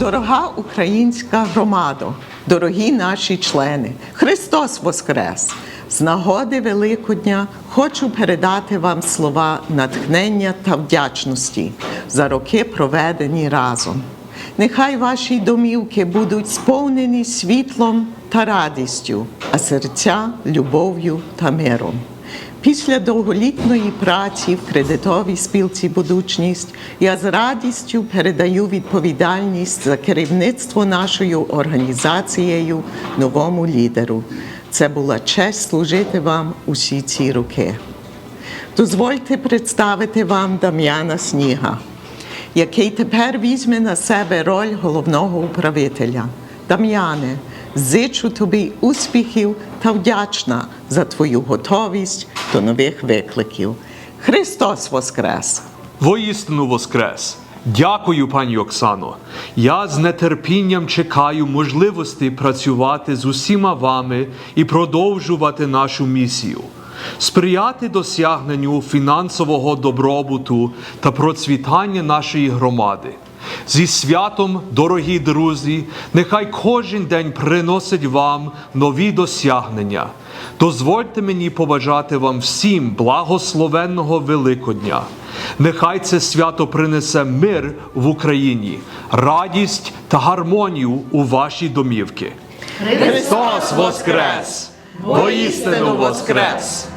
Дорога українська громада, дорогі наші члени, Христос Воскрес! З нагоди Великодня хочу передати вам слова натхнення та вдячності за роки, проведені разом. Нехай ваші домівки будуть сповнені світлом та радістю, а серця любов'ю та миром. Після довголітньої праці в кредитовій спілці Будучність я з радістю передаю відповідальність за керівництво нашою організацією новому лідеру. Це була честь служити вам усі ці роки. Дозвольте представити вам Дам'яна Сніга, який тепер візьме на себе роль головного управителя. Дам'яне, зичу тобі успіхів та вдячна за твою готовість до нових викликів. Христос Воскрес! Воістину воскрес! Дякую, пані Оксано. Я з нетерпінням чекаю можливості працювати з усіма вами і продовжувати нашу місію, сприяти досягненню фінансового добробуту та процвітання нашої громади. Зі святом, дорогі друзі, нехай кожен день приносить вам нові досягнення. Дозвольте мені побажати вам всім благословенного Великодня. Нехай це свято принесе мир в Україні, радість та гармонію у ваші домівки. Христос Воскрес! Воістину Воскрес!